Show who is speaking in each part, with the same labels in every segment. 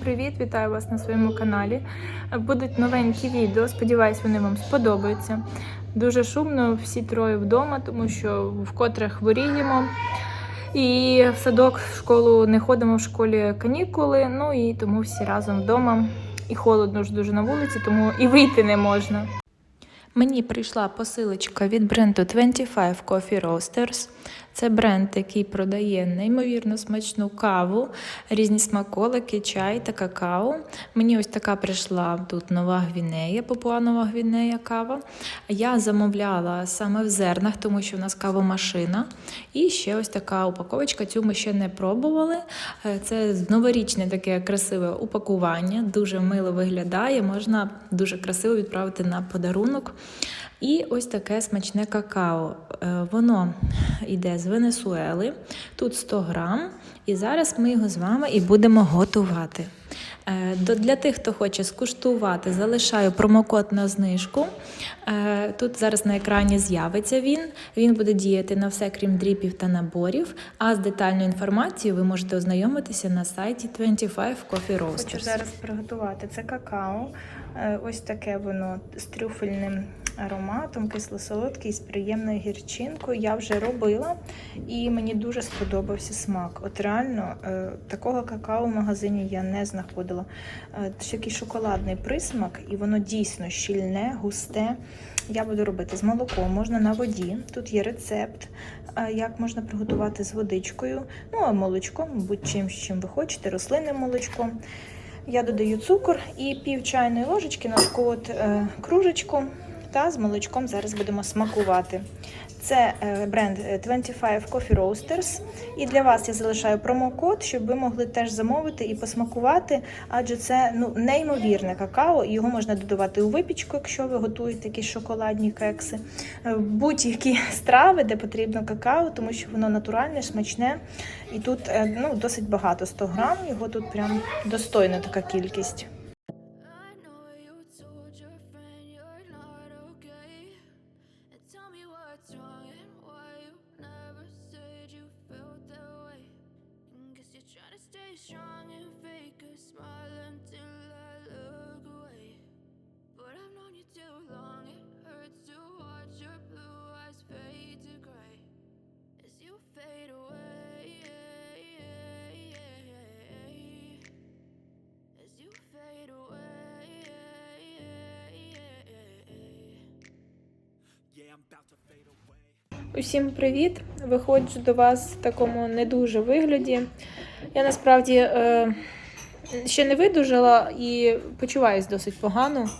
Speaker 1: привіт! Вітаю вас на своєму каналі. Будуть новенькі відео. Сподіваюсь, вони вам сподобаються. Дуже шумно, всі троє вдома, тому що вкотре хворіємо. І в садок в школу не ходимо в школі канікули. Ну і тому всі разом вдома. І холодно ж дуже на вулиці, тому і вийти не можна. Мені прийшла посилочка від бренду 25 Coffee Roasters. Це бренд, який продає неймовірно смачну каву, різні смаколики, чай та какао. Мені ось така прийшла тут нова гвінея, папуанова гвінея кава. Я замовляла саме в зернах, тому що в нас кавомашина. І ще ось така упаковочка. Цю ми ще не пробували. Е, Це новорічне таке красиве упакування, дуже мило виглядає. Можна дуже красиво відправити на подарунок. І ось таке смачне какао. Е, Воно йде з Венесуели. Тут 100 грам. І зараз ми його з вами і будемо готувати. Е, Для тих, хто хоче скуштувати, залишаю промокод на знижку. Е, Тут зараз на екрані з'явиться він. Він буде діяти на все, крім дріпів та наборів. А з детальною інформацією ви можете ознайомитися на сайті 25 Coffee Roasters. Хочу зараз приготувати це какао. Ось таке воно з трюфельним ароматом, кисло-солодкий, з приємною гірчинкою. Я вже робила і мені дуже сподобався смак. От реально е, такого какао в магазині я не знаходила. Е, такий шоколадний присмак, і воно дійсно щільне, густе. Я буду робити з молоком, можна на воді. Тут є рецепт, е, як можна приготувати з водичкою. Ну, а молочком, будь-чим, чим ви хочете, рослинним молочком. Я додаю цукор і пів чайної ложечки на таку от кружечку. Та з молочком зараз будемо смакувати. Це е, бренд е, 25 Coffee Roasters. І для вас я залишаю промокод, щоб ви могли теж замовити і посмакувати, адже це ну, неймовірне какао. Його можна додавати у випічку, якщо ви готуєте якісь шоколадні кекси, е, будь-які страви, де потрібно какао, тому що воно натуральне, смачне. І тут е, ну, досить багато 100 грам, його тут прям достойна така кількість. Усім привіт! Виходжу до вас в такому не дуже вигляді. Я насправді е, ще не видужала і почуваюсь досить погано.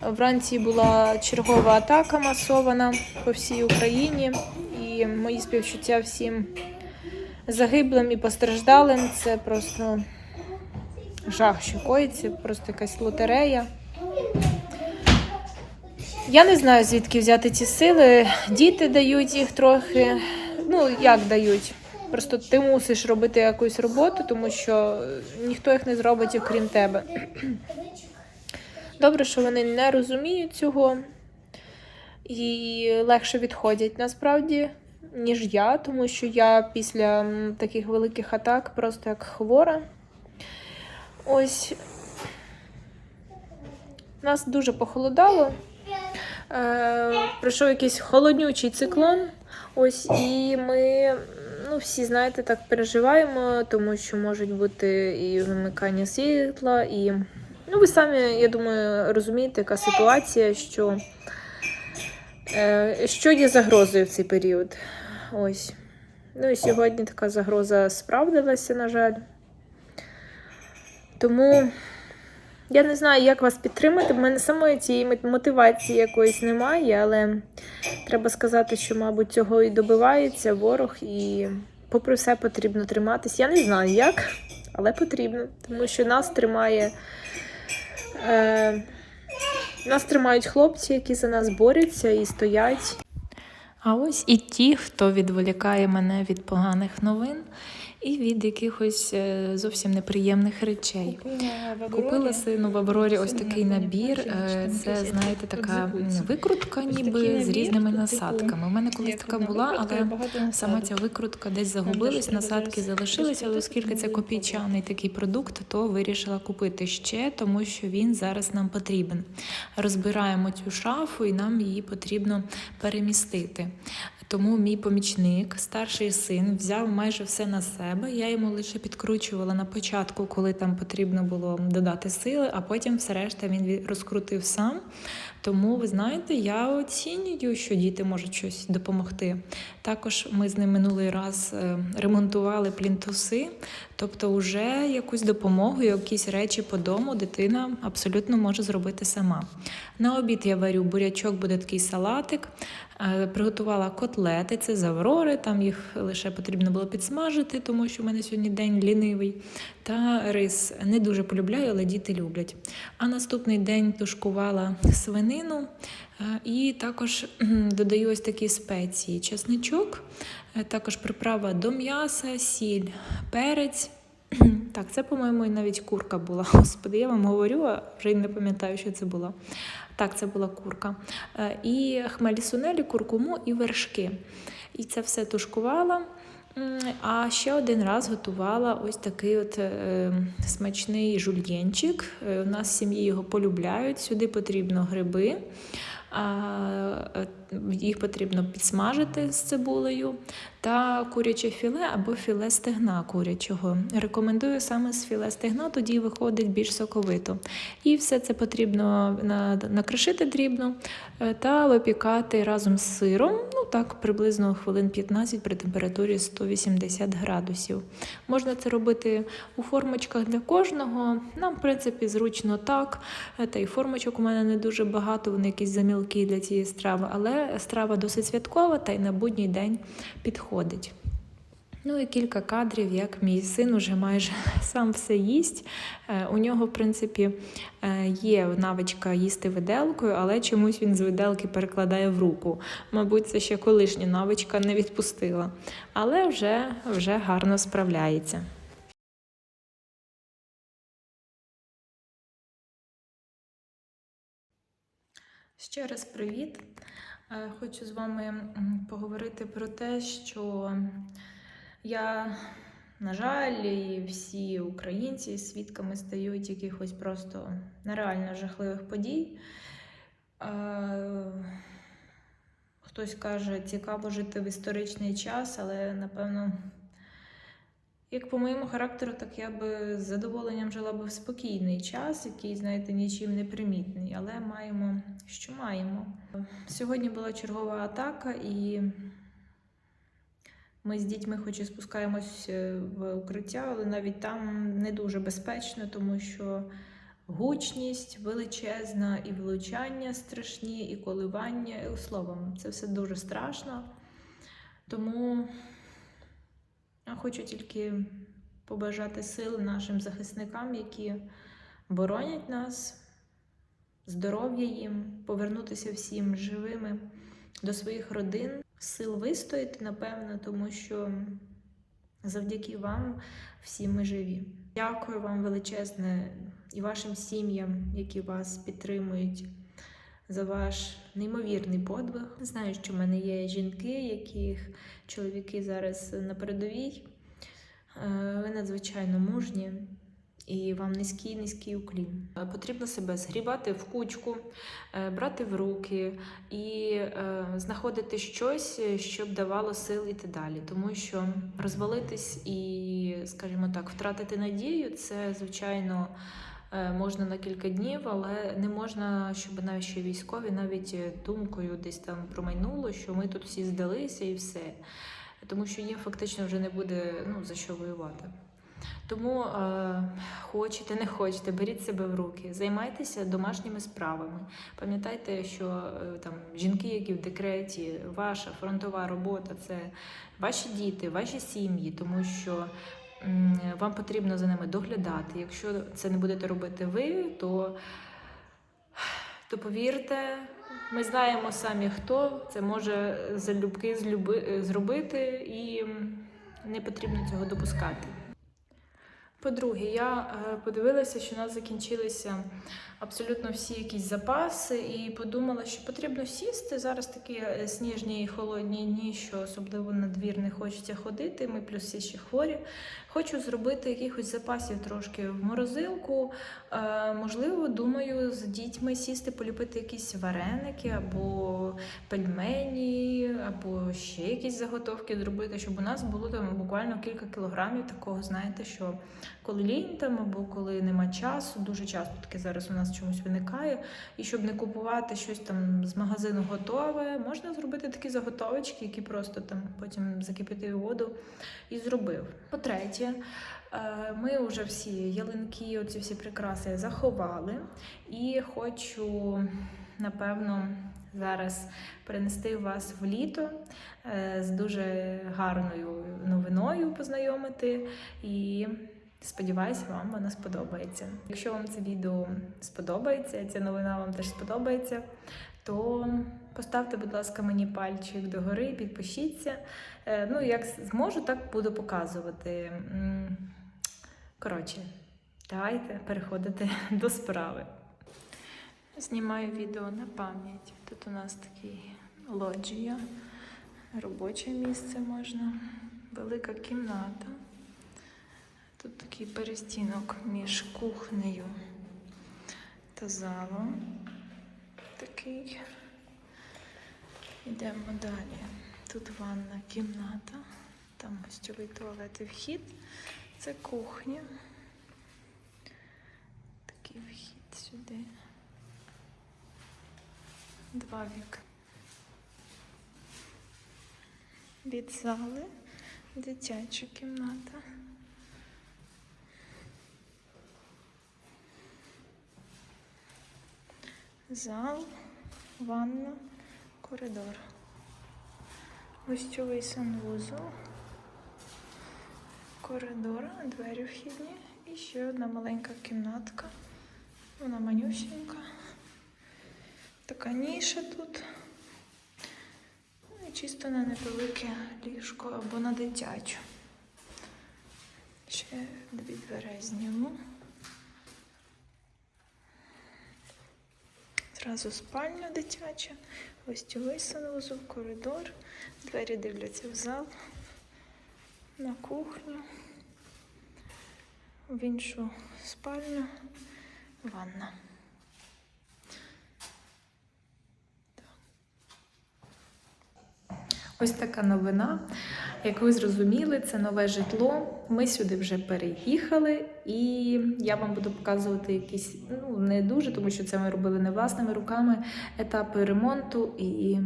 Speaker 1: Вранці була чергова атака масована по всій Україні, і мої співчуття всім загиблим і постраждалим. Це просто жах, що коїться, просто якась лотерея. Я не знаю, звідки взяти ці сили. Діти дають їх трохи. Ну, як дають? Просто ти мусиш робити якусь роботу, тому що ніхто їх не зробить, окрім тебе. Добре, що вони не розуміють цього і легше відходять насправді, ніж я, тому що я після таких великих атак просто як хвора. Ось нас дуже похолодало. Е, пройшов якийсь холоднючий циклон. Ось, і ми ну, всі, знаєте, так переживаємо, тому що можуть бути і вимикання світла, і ну, ви самі, я думаю, розумієте, яка ситуація, що, е, що є загрозою в цей період. Ось. Ну і сьогодні така загроза справдилася, на жаль. Тому. Я не знаю, як вас підтримати. В мене самої цієї мотивації якоїсь немає, але треба сказати, що, мабуть, цього і добивається ворог, і попри все потрібно триматись. Я не знаю як, але потрібно, тому що нас тримає. Е, нас тримають хлопці, які за нас борються і стоять. А ось і ті, хто відволікає мене від поганих новин. І від якихось е, зовсім неприємних речей. Купила сину в Аврорі ось такий набір. е, Це, знаєте, така викрутка, ніби з різними насадками. У мене колись така була, але сама ця викрутка десь загубилась, насадки залишилися, але оскільки це копійчаний такий продукт, то вирішила купити ще, тому що він зараз нам потрібен. Розбираємо цю шафу і нам її потрібно перемістити. Тому мій помічник, старший син, взяв майже все на себе. Я йому лише підкручувала на початку, коли там потрібно було додати сили, а потім все решта він розкрутив сам. Тому ви знаєте, я оцінюю, що діти можуть щось допомогти. Також ми з ним минулий раз е, ремонтували плінтуси, тобто, вже якусь допомогу, якісь речі по дому дитина абсолютно може зробити сама. На обід я варю бурячок, буде такий салатик. Е, Приготувала котлети, це з Аврори, там їх лише потрібно було підсмажити, тому що в мене сьогодні день лінивий. Та рис не дуже полюбляю, але діти люблять. А наступний день тушкувала свинину е, і також додаю ось такі спеції: чесничок, е, також приправа до м'яса, сіль, перець. Так, це, по-моєму, і навіть курка була. Господи, я вам говорю, а вже й не пам'ятаю, що це було. Так, це була курка. Е, І хмелі сунелі, куркуму і вершки. І це все тушкувала. А ще один раз готувала ось такий от е, смачний жульєнчик. Е, У нас в сім'ї його полюбляють. Сюди потрібно гриби. Е, їх потрібно підсмажити з цибулею та куряче філе або філе стегна курячого. Рекомендую саме з філе стегна, тоді виходить більш соковито. І все це потрібно накришити дрібно е, та випікати разом з сиром. Ну так, приблизно хвилин 15 при температурі 180 градусів. Можна це робити у формочках для кожного. Нам, в принципі, зручно так. Е, Та й формочок у мене не дуже багато, вони якісь замілкі для цієї страви, але страва досить святкова та й на будній день підходить. Ну і кілька кадрів, як мій син уже майже сам все їсть. Е, У нього, в принципі, е, є навичка їсти виделкою, але чомусь він з виделки перекладає в руку. Мабуть, це ще колишня навичка не відпустила. Але вже, вже гарно справляється. Ще раз привіт. Е, Хочу з вами поговорити про те, що я, на жаль, і всі українці свідками стають якихось просто нереально жахливих подій. Е, Хтось каже, цікаво жити в історичний час, але напевно, як по моєму характеру, так я би з задоволенням жила би в спокійний час, який, знаєте, нічим не примітний. Але маємо, що маємо. Сьогодні була чергова атака, і ми з дітьми, хоч і спускаємось е, в укриття, але навіть там не дуже безпечно, тому що гучність величезна, і влучання страшні, і коливання. І, Словом, це все дуже страшно. Тому я хочу тільки побажати сил нашим захисникам, які боронять нас, здоров'я їм, повернутися всім живими до своїх родин, сил вистояти, напевно, тому що завдяки вам всі ми живі. Дякую вам величезне і вашим сім'ям, які вас підтримують. За ваш неймовірний подвиг. Знаю, що в мене є жінки, яких чоловіки зараз на передовій. Е, Ви надзвичайно мужні і вам низький низький уклін. Е, Потрібно себе згрібати в кучку, е, брати в руки і знаходити щось, щоб давало сил іти далі. Тому що розвалитись і, скажімо так, втратити надію це звичайно. Е, Можна на кілька днів, але не можна, щоб ще військові навіть е, думкою десь там промайнуло, що ми тут всі здалися і все. Тому що їм фактично вже не буде ну, за що воювати. Тому е, хочете, не хочете, беріть себе в руки, займайтеся домашніми справами. Пам'ятайте, що е, там жінки, які в декреті, ваша фронтова робота це ваші діти, ваші сім'ї, тому що вам потрібно за ними доглядати. Якщо це не будете робити ви, то, то повірте, ми знаємо самі, хто це може залюбки зробити і. не потрібно цього допускати. По-друге, я е, подивилася, що у нас закінчилися абсолютно всі якісь запаси, і подумала, що потрібно сісти. Зараз такі е, сніжні і холодні дні, що особливо на двір не хочеться ходити. Ми плюс всі ще хворі. Хочу зробити якихось запасів трошки в морозилку. Е, можливо, думаю, з дітьми сісти, поліпити якісь вареники або пельмені, або ще якісь заготовки зробити, щоб у нас було там буквально кілька кілограмів такого, знаєте, що коли лінь там або коли нема часу, дуже часто таке зараз у нас чомусь виникає. І щоб не купувати щось там з магазину готове, можна зробити такі заготовочки, які просто там потім закипятив воду і зробив. По-третє, е, ми вже всі ялинки, оці всі прикраси заховали, і хочу, напевно, зараз перенести вас в літо е, з дуже гарною новиною познайомити. І сподіваюся, вам вона сподобається. Якщо вам це відео сподобається, ця новина вам теж сподобається, то поставте, будь ласка, мені пальчик догори, підпишіться. Е, Ну, як зможу, так буду показувати. Коротше, давайте переходити до справи. Знімаю відео на пам'ять. Тут у нас такий лоджія, робоче місце можна, велика кімната. Тут такий перестінок між кухнею та залом. Такий. Йдемо далі. Тут ванна кімната, там гостьовий туалет і вхід. Це кухня. Такий вхід сюди. Два вікна. Від зали дитяча кімната. Зал, ванна, коридор. Гостьовий санвузол, коридор, двері вхідні і ще одна маленька кімнатка. Вона манюсінька. Така ніша тут. Ну і чисто на невелике ліжко або на дитячу. Ще дві двері зніму. Зразу спальня дитяча, гостьовий санвузол, коридор, двері дивляться в зал, на кухню, в іншу спальню, ванна. Ось така новина. Як ви зрозуміли, це нове житло. Ми сюди вже переїхали, і я вам буду показувати якісь, ну не дуже, тому що це ми робили не власними руками, етапи ремонту і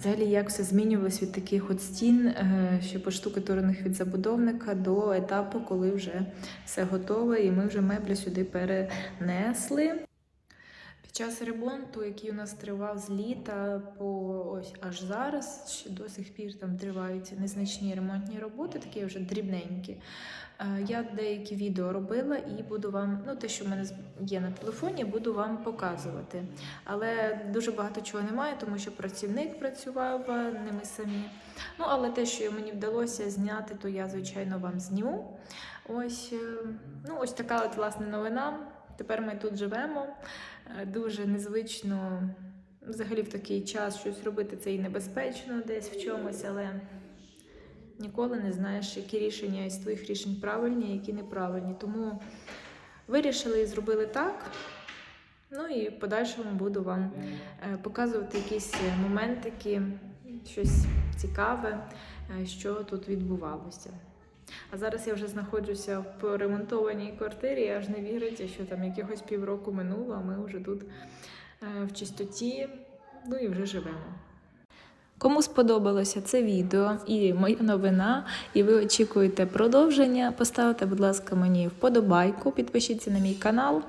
Speaker 1: взагалі як все змінювалось від таких от стін, е, ще поштукатурених від забудовника, до етапу, коли вже все готове, і ми вже меблі сюди перенесли. Час ремонту, який у нас тривав з літа по ось аж зараз, ще до сих пір там тривають незначні ремонтні роботи, такі вже дрібненькі. Е, Я деякі відео робила і буду вам, ну те, що в мене є на телефоні, буду вам показувати. Але дуже багато чого немає, тому що працівник працював, е, не ми самі. Ну, але те, що мені вдалося зняти, то я, звичайно, вам зніму. Ось, е, ну, ось така от власне новина. Тепер ми тут живемо. Е, Дуже незвично взагалі в такий час щось робити це і небезпечно десь в чомусь, але ніколи не знаєш, які рішення із твоїх рішень правильні, які неправильні. Тому вирішили і зробили так. Ну і в подальшому буду вам е, показувати якісь е, моментики, щось цікаве, що тут відбувалося. А зараз я вже знаходжуся в поремонтованій квартирі, і аж не віриться, що там якихось півроку минуло, а ми вже тут е, в чистоті, ну і вже живемо. Кому сподобалося це відео і моя новина, і ви очікуєте продовження, поставте, будь ласка, мені вподобайку, підпишіться на мій канал.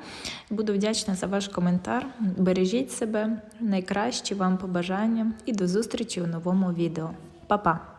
Speaker 1: Буду вдячна за ваш коментар. Бережіть себе, найкращі вам побажання і до зустрічі у новому відео. Па-па!